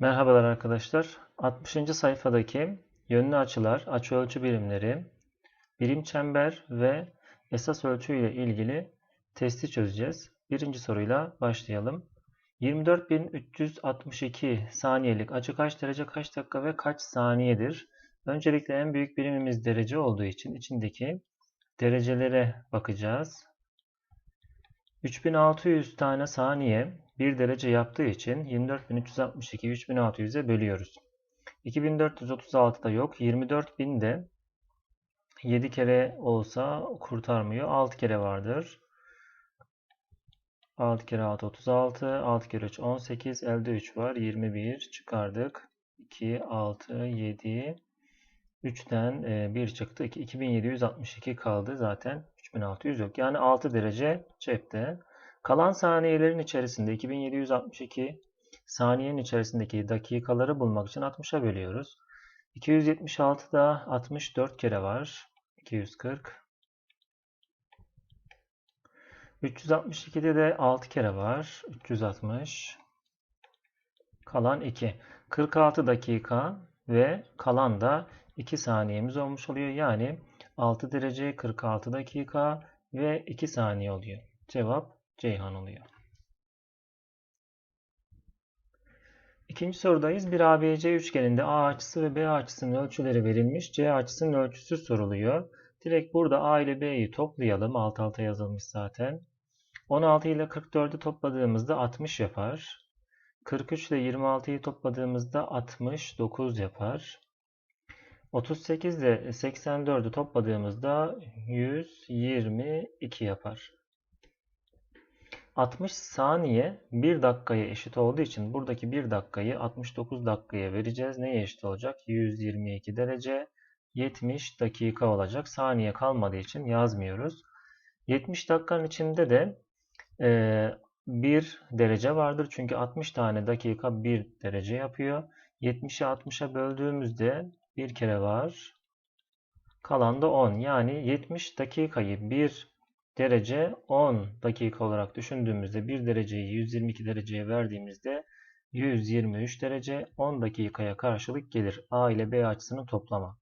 Merhabalar arkadaşlar. 60. sayfadaki yönlü açılar, açıölçü birimleri, birim çember ve esas ölçü ile ilgili testi çözeceğiz. Birinci soruyla başlayalım. 24.362 saniyelik açı kaç derece, kaç dakika ve kaç saniyedir? Öncelikle en büyük birimimiz derece olduğu için içindeki derecelere bakacağız. 3600 tane saniye 1 derece yaptığı için 24362 3600'e bölüyoruz. 2436 da yok. 24.000 de 7 kere olsa kurtarmıyor. 6 kere vardır. 6 kere 6 36. 6 kere 3 18. Elde 3 var. 21 çıkardık. 2, 6, 7. 3'ten 1 çıktı. 2762 kaldı. Zaten 3600 yok. Yani 6 derece cepte. Kalan saniyelerin içerisinde 2762 saniyenin içerisindeki dakikaları bulmak için 60'a bölüyoruz. 276'da 64 kere var. 240. 362'de de 6 kere var. 360. Kalan 2. 46 dakika ve kalan da 2 saniyemiz olmuş oluyor. Yani 6 derece 46 dakika ve 2 saniye oluyor. Cevap Ceyhan oluyor. İkinci sorudayız. Bir ABC üçgeninde A açısı ve B açısının ölçüleri verilmiş. C açısının ölçüsü soruluyor. Direkt burada A ile B'yi toplayalım. Alt alta yazılmış zaten. 16 ile 44'ü topladığımızda 60 yapar. 43 ile 26'yı topladığımızda 69 yapar. 38 ile 84'ü topladığımızda 122 yapar. 60 saniye 1 dakikaya eşit olduğu için buradaki 1 dakikayı 69 dakikaya vereceğiz. Neye eşit olacak? 122 derece 70 dakika olacak. Saniye kalmadığı için yazmıyoruz. 70 dakikanın içinde de e, 1 derece vardır. Çünkü 60 tane dakika 1 derece yapıyor. 70'i 60'a böldüğümüzde bir kere var. Kalan da 10. Yani 70 dakikayı 1 derece 10 dakika olarak düşündüğümüzde 1 dereceyi 122 dereceye verdiğimizde 123 derece 10 dakikaya karşılık gelir. A ile B açısının toplama.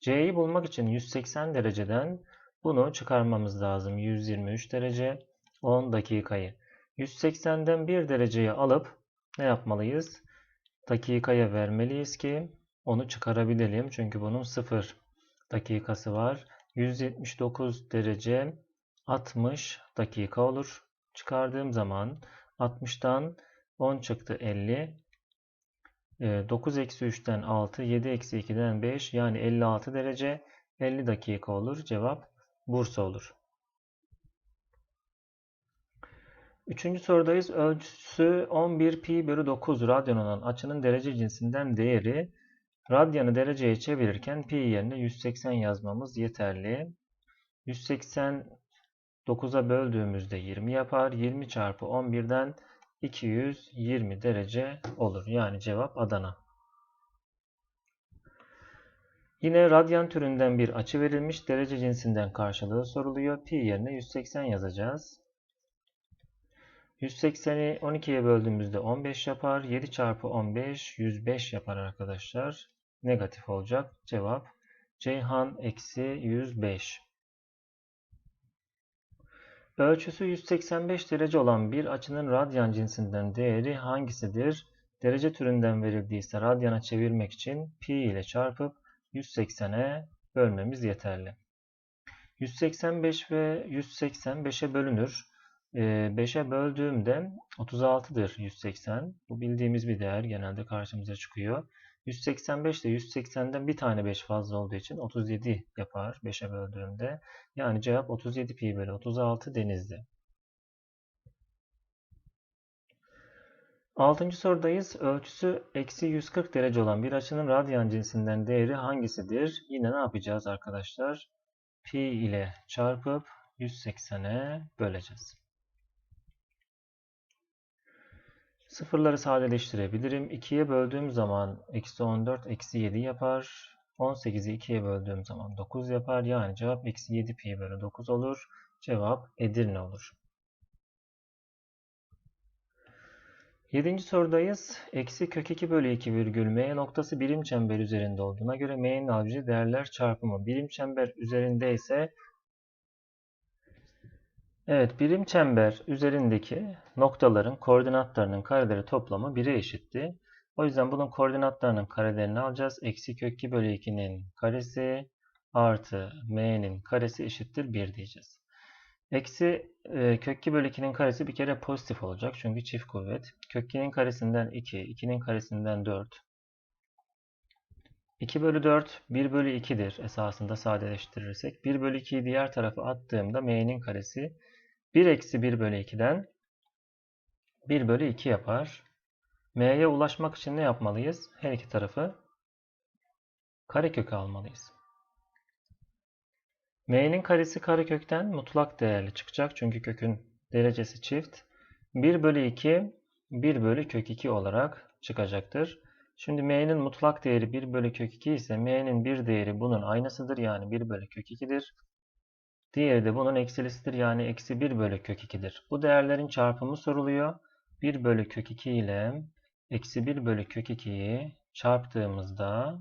C'yi bulmak için 180 dereceden bunu çıkarmamız lazım. 123 derece 10 dakikayı. 180'den 1 dereceyi alıp ne yapmalıyız? Dakikaya vermeliyiz ki onu çıkarabilelim. Çünkü bunun 0 dakikası var. 179 derece 60 dakika olur. Çıkardığım zaman 60'tan 10 çıktı 50. 9 eksi 3'ten 6, 7 eksi 2'den 5 yani 56 derece 50 dakika olur. Cevap Bursa olur. Üçüncü sorudayız. Ölçüsü 11 pi bölü 9 radyan olan açının derece cinsinden değeri radyanı dereceye çevirirken pi yerine 180 yazmamız yeterli. 180 9'a böldüğümüzde 20 yapar. 20 çarpı 11'den 220 derece olur. Yani cevap Adana. Yine radyan türünden bir açı verilmiş. Derece cinsinden karşılığı soruluyor. Pi yerine 180 yazacağız. 180'i 12'ye böldüğümüzde 15 yapar. 7 çarpı 15 105 yapar arkadaşlar. Negatif olacak. Cevap Ceyhan eksi 105. Ölçüsü 185 derece olan bir açının radyan cinsinden değeri hangisidir? Derece türünden verildiyse radyana çevirmek için pi ile çarpıp 180'e bölmemiz yeterli. 185 ve 185'e bölünür. 5'e ee, böldüğümde 36'dır 180. Bu bildiğimiz bir değer genelde karşımıza çıkıyor. 185 ile 180'den bir tane 5 fazla olduğu için 37 yapar 5'e böldüğümde. Yani cevap 37 pi bölü 36 denizdi. Altıncı sorudayız. Ölçüsü eksi 140 derece olan bir açının radyan cinsinden değeri hangisidir? Yine ne yapacağız arkadaşlar? Pi ile çarpıp 180'e böleceğiz. Sıfırları sadeleştirebilirim. 2'ye böldüğüm zaman eksi 14 eksi 7 yapar. 18'i 2'ye böldüğüm zaman 9 yapar. Yani cevap eksi 7 pi bölü 9 olur. Cevap Edirne olur. Yedinci sorudayız. Eksi kök 2 bölü 2 virgül m noktası birim çember üzerinde olduğuna göre m'nin alıcı değerler çarpımı birim çember üzerinde ise Evet, birim çember üzerindeki noktaların koordinatlarının kareleri toplamı 1'e eşitti. O yüzden bunun koordinatlarının karelerini alacağız. Eksi kök 2 bölü 2'nin karesi artı m'nin karesi eşittir 1 diyeceğiz. Eksi e, kök 2 bölü 2'nin karesi bir kere pozitif olacak. Çünkü çift kuvvet. Kök 2'nin karesinden 2, 2'nin karesinden 4. 2 bölü 4 1 bölü 2'dir esasında sadeleştirirsek. 1 bölü 2'yi diğer tarafa attığımda m'nin karesi 1 eksi 1 bölü 2'den 1 bölü 2 yapar. m'ye ulaşmak için ne yapmalıyız? Her iki tarafı kareköke almalıyız. m'nin karesi karekökten mutlak değerli çıkacak. Çünkü kökün derecesi çift. 1 bölü 2 1 bölü kök 2 olarak çıkacaktır. Şimdi m'nin mutlak değeri 1 bölü kök 2 ise m'nin bir değeri bunun aynısıdır. Yani 1 bölü kök 2'dir. Diğeri de bunun eksilisidir. Yani eksi 1 bölü kök 2'dir. Bu değerlerin çarpımı soruluyor. 1 bölü kök 2 ile eksi 1 bölü kök 2'yi çarptığımızda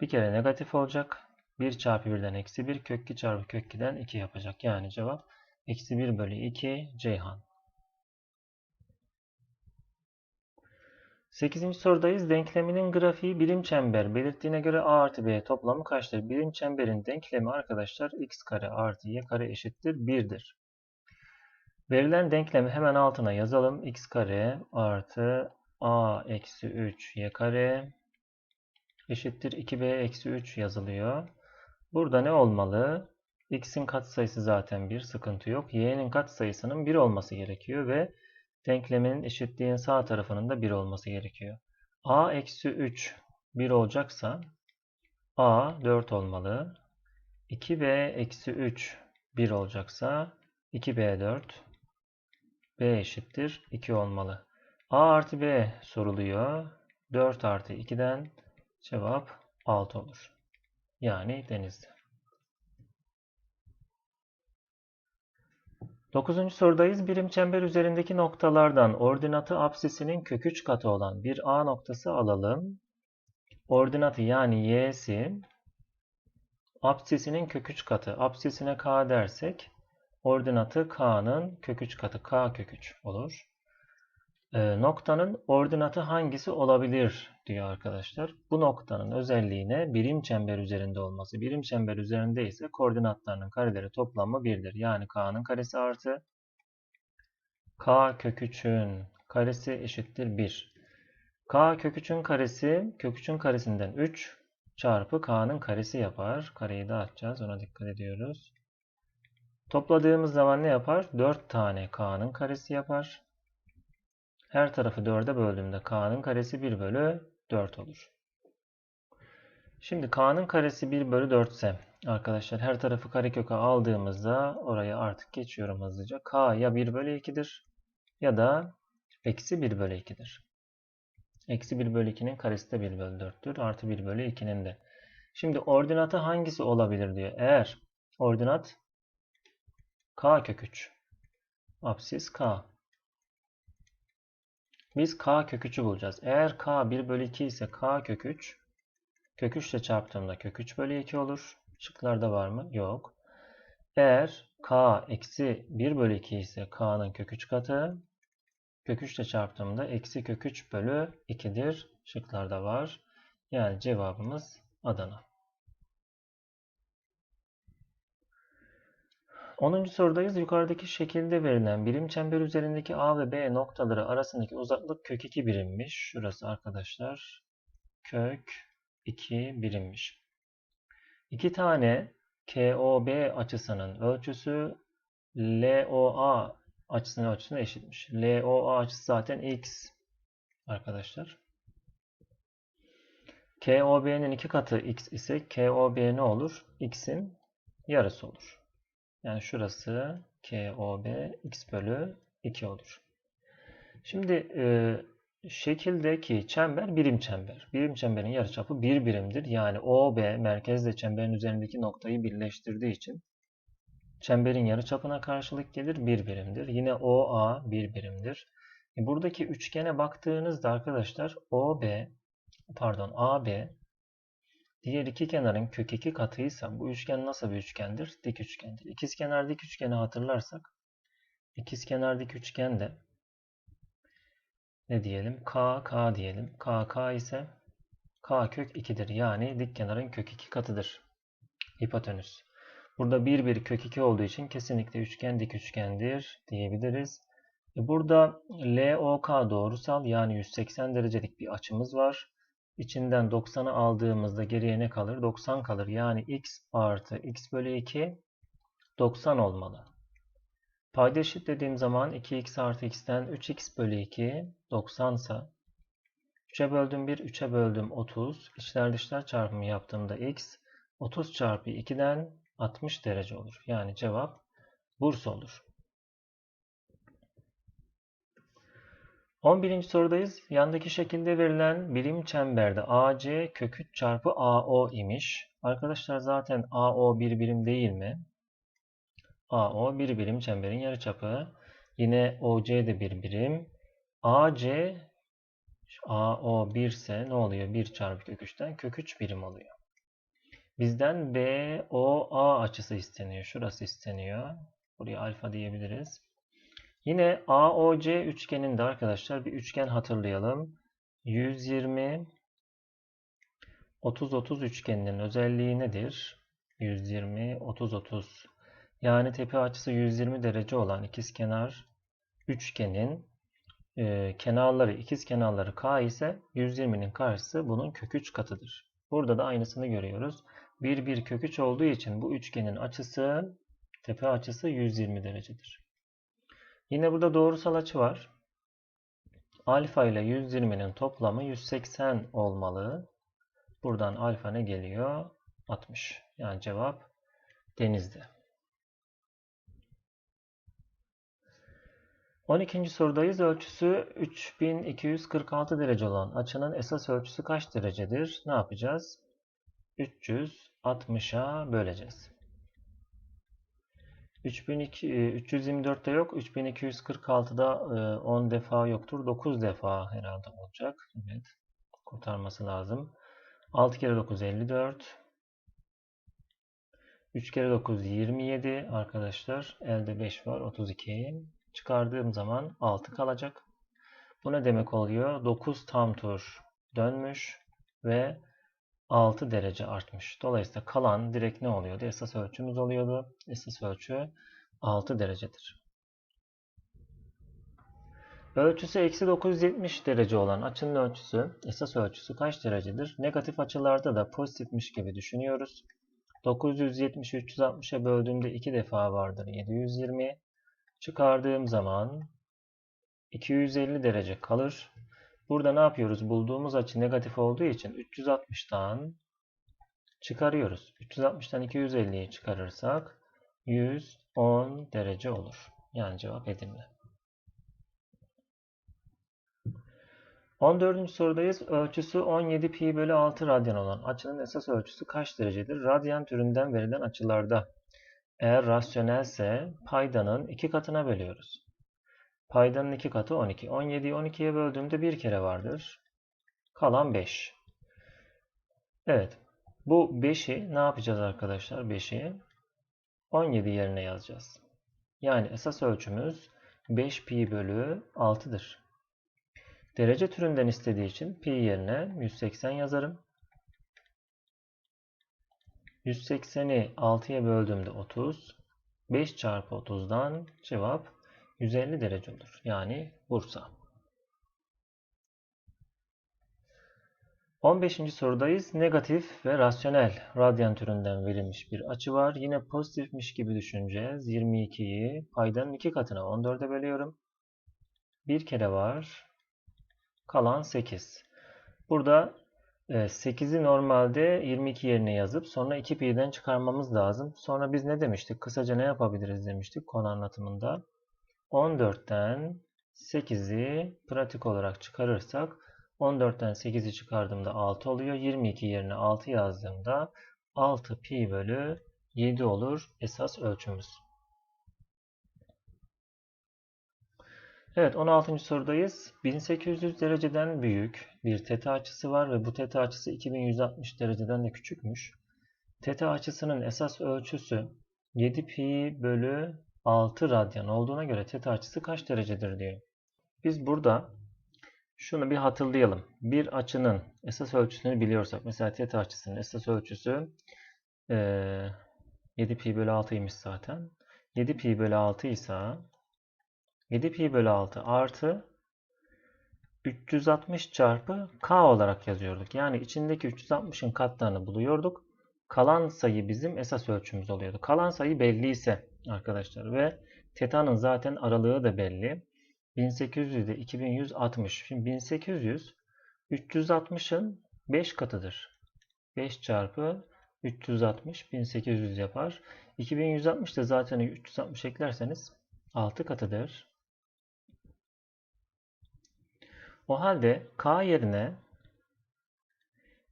bir kere negatif olacak. 1 çarpı 1'den eksi 1 kök 2 çarpı kök 2'den 2 yapacak. Yani cevap eksi 1 bölü 2 Ceyhan. 8. sorudayız. Denkleminin grafiği birim çember belirttiğine göre a artı b toplamı kaçtır? Birim çemberin denklemi arkadaşlar x kare artı y kare eşittir 1'dir. Verilen denklemi hemen altına yazalım. x kare artı a eksi 3 y kare eşittir 2b eksi 3 yazılıyor. Burada ne olmalı? x'in katsayısı zaten 1 sıkıntı yok. y'nin katsayısının 1 olması gerekiyor ve denklemin eşitliğin sağ tarafının da 1 olması gerekiyor. a eksi 3 1 olacaksa a 4 olmalı. 2b eksi 3 1 olacaksa 2b 4 b eşittir 2 olmalı. a artı b soruluyor. 4 artı 2'den cevap 6 olur. Yani denizde. Dokuzuncu sorudayız. Birim çember üzerindeki noktalardan ordinatı apsisinin kök 3 katı olan bir A noktası alalım. Ordinatı yani y'si apsisinin kök 3 katı. Apsisine k dersek ordinatı k'nın kök 3 katı k kök 3 olur. E, noktanın ordinatı hangisi olabilir diyor arkadaşlar. Bu noktanın özelliğine birim çember üzerinde olması. Birim çember üzerinde ise koordinatlarının kareleri toplamı 1'dir. Yani k'nın karesi artı k kök 3'ün karesi eşittir 1. k kök 3'ün karesi kök 3'ün karesinden 3 çarpı k'nın karesi yapar. Kareyi dağıtacağız. Ona dikkat ediyoruz. Topladığımız zaman ne yapar? 4 tane k'nın karesi yapar. Her tarafı 4'e böldüğümde k'nın karesi 1 bölü 4 olur. Şimdi k'nın karesi 1 bölü 4 ise arkadaşlar her tarafı kareköke aldığımızda oraya artık geçiyorum hızlıca. k ya 1 bölü 2'dir ya da eksi 1 bölü 2'dir. Eksi 1 bölü 2'nin karesi de 1 bölü 4'tür. Artı 1 bölü 2'nin de. Şimdi ordinatı hangisi olabilir diyor. Eğer ordinat k kök 3. Apsis k. Biz k kök 3'ü bulacağız. Eğer k 1 bölü 2 ise k kök 3 kök 3 ile çarptığımda kök 3 bölü 2 olur. Şıklarda var mı? Yok. Eğer k eksi 1 bölü 2 ise k'nın kök 3 katı kök 3 ile çarptığımda eksi kök 3 bölü 2'dir. Şıklarda var. Yani cevabımız Adana. 10. sorudayız. Yukarıdaki şekilde verilen birim çember üzerindeki A ve B noktaları arasındaki uzaklık kök 2 birimmiş. Şurası arkadaşlar kök 2 birimmiş. İki tane KOB açısının ölçüsü LOA açısının ölçüsüne eşitmiş. LOA açısı zaten x arkadaşlar. KOB'nin iki katı x ise KOB ne olur? x'in yarısı olur. Yani şurası KOB x bölü 2 olur. Şimdi e, şekildeki çember birim çember. Birim çemberin yarıçapı 1 birimdir. Yani OB merkezle çemberin üzerindeki noktayı birleştirdiği için çemberin yarıçapına karşılık gelir 1 birimdir. Yine OA 1 birimdir. E, buradaki üçgene baktığınızda arkadaşlar OB pardon AB diğer iki kenarın kök 2 katıysa bu üçgen nasıl bir üçgendir? Dik üçgendir. İkizkenar dik üçgeni hatırlarsak ikizkenar dik üçgende ne diyelim? K, K diyelim. K, K ise K kök 2'dir. Yani dik kenarın kök 2 katıdır. Hipotenüs. Burada 1 1 kök 2 olduğu için kesinlikle üçgen dik üçgendir diyebiliriz. E burada LOK doğrusal yani 180 derecelik bir açımız var. İçinden 90'ı aldığımızda geriye ne kalır? 90 kalır. Yani x artı x bölü 2 90 olmalı. Payda eşitlediğim zaman 2x artı x'ten 3x bölü 2 90 ise 3'e böldüm 1, 3'e böldüm 30. İçler dışlar çarpımı yaptığımda x 30 çarpı 2'den 60 derece olur. Yani cevap Bursa olur. 11. sorudayız. Yandaki şekilde verilen birim çemberde AC kök 3 çarpı AO imiş. Arkadaşlar zaten AO bir birim değil mi? AO bir birim çemberin yarıçapı. Yine OC de bir birim. AC AO 1 ise ne oluyor? 1 çarpı kök 3'ten kök 3 birim oluyor. Bizden BOA açısı isteniyor. Şurası isteniyor. Buraya alfa diyebiliriz. Yine AOC üçgeninde arkadaşlar bir üçgen hatırlayalım. 120 30 30 üçgeninin özelliği nedir? 120 30 30. Yani tepe açısı 120 derece olan ikizkenar üçgenin e, kenarları ikiz kenarları K ise 120'nin karşısı bunun kök 3 katıdır. Burada da aynısını görüyoruz. 1 1 kök 3 olduğu için bu üçgenin açısı tepe açısı 120 derecedir. Yine burada doğrusal açı var. Alfa ile 120'nin toplamı 180 olmalı. Buradan alfa ne geliyor? 60. Yani cevap denizde. 12. sorudayız. Ölçüsü 3246 derece olan açının esas ölçüsü kaç derecedir? Ne yapacağız? 360'a böleceğiz. 324'te yok. 3246'da 10 defa yoktur. 9 defa herhalde olacak. Evet. Kurtarması lazım. 6 kere 9 54. 3 kere 9 27 arkadaşlar. Elde 5 var. 32. Çıkardığım zaman 6 kalacak. Bu ne demek oluyor? 9 tam tur dönmüş ve 6 derece artmış. Dolayısıyla kalan direkt ne oluyordu? Esas ölçümüz oluyordu. Esas ölçü 6 derecedir. Ölçüsü eksi 970 derece olan açının ölçüsü, esas ölçüsü kaç derecedir? Negatif açılarda da pozitifmiş gibi düşünüyoruz. 970'i 360'a böldüğümde 2 defa vardır. 720. Çıkardığım zaman 250 derece kalır. Burada ne yapıyoruz? Bulduğumuz açı negatif olduğu için 360'tan çıkarıyoruz. 360'tan 250'yi çıkarırsak 110 derece olur. Yani cevap Edirne. 14. sorudayız. Ölçüsü 17 pi bölü 6 radyan olan açının esas ölçüsü kaç derecedir? Radyan türünden verilen açılarda eğer rasyonelse paydanın iki katına bölüyoruz. Paydanın 2 katı 12. 17'yi 12'ye böldüğümde bir kere vardır. Kalan 5. Evet. Bu 5'i ne yapacağız arkadaşlar? 5'i 17 yerine yazacağız. Yani esas ölçümüz 5 pi bölü 6'dır. Derece türünden istediği için pi yerine 180 yazarım. 180'i 6'ya böldüğümde 30. 5 çarpı 30'dan cevap 150 derece olur. Yani Bursa. 15. sorudayız. Negatif ve rasyonel radyan türünden verilmiş bir açı var. Yine pozitifmiş gibi düşüneceğiz. 22'yi paydanın 2 katına 14'e bölüyorum. Bir kere var. Kalan 8. Burada 8'i e, normalde 22 yerine yazıp sonra 2 pi'den çıkarmamız lazım. Sonra biz ne demiştik? Kısaca ne yapabiliriz demiştik konu anlatımında. 14'ten 8'i pratik olarak çıkarırsak 14'ten 8'i çıkardığımda 6 oluyor. 22 yerine 6 yazdığımda 6 pi bölü 7 olur esas ölçümüz. Evet 16. sorudayız. 1800 dereceden büyük bir teta açısı var ve bu teta açısı 2160 dereceden de küçükmüş. Teta açısının esas ölçüsü 7 pi bölü 6 radyan olduğuna göre teta açısı kaç derecedir diyor. Biz burada şunu bir hatırlayalım. Bir açının esas ölçüsünü biliyorsak mesela teta açısının esas ölçüsü eee 7 pi bölü 6'ymış zaten. 7 pi bölü 6 ise 7 pi bölü 6 artı 360 çarpı k olarak yazıyorduk. Yani içindeki 360'ın katlarını buluyorduk. Kalan sayı bizim esas ölçümüz oluyordu. Kalan sayı belli ise arkadaşlar ve teta'nın zaten aralığı da belli. 1800 ile 2160. Şimdi 1800 360'ın 5 katıdır. 5 çarpı 360 1800 yapar. 2160 da zaten 360 eklerseniz 6 katıdır. O halde k yerine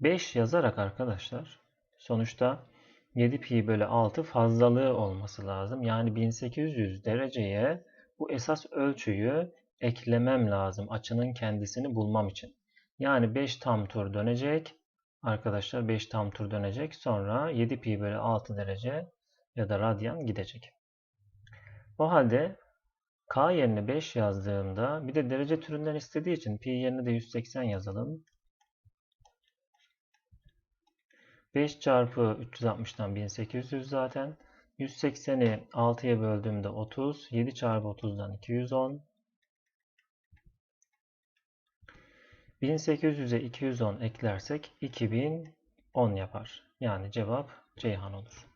5 yazarak arkadaşlar sonuçta 7 pi bölü 6 fazlalığı olması lazım. Yani 1800 dereceye bu esas ölçüyü eklemem lazım açının kendisini bulmam için. Yani 5 tam tur dönecek. Arkadaşlar 5 tam tur dönecek. Sonra 7 pi bölü 6 derece ya da radyan gidecek. O halde k yerine 5 yazdığımda bir de derece türünden istediği için pi yerine de 180 yazalım. 5 çarpı 360'dan 1800 zaten. 180'i 6'ya böldüğümde 30. 7 çarpı 30'dan 210. 1800'e 210 eklersek 2010 yapar. Yani cevap Ceyhan olur.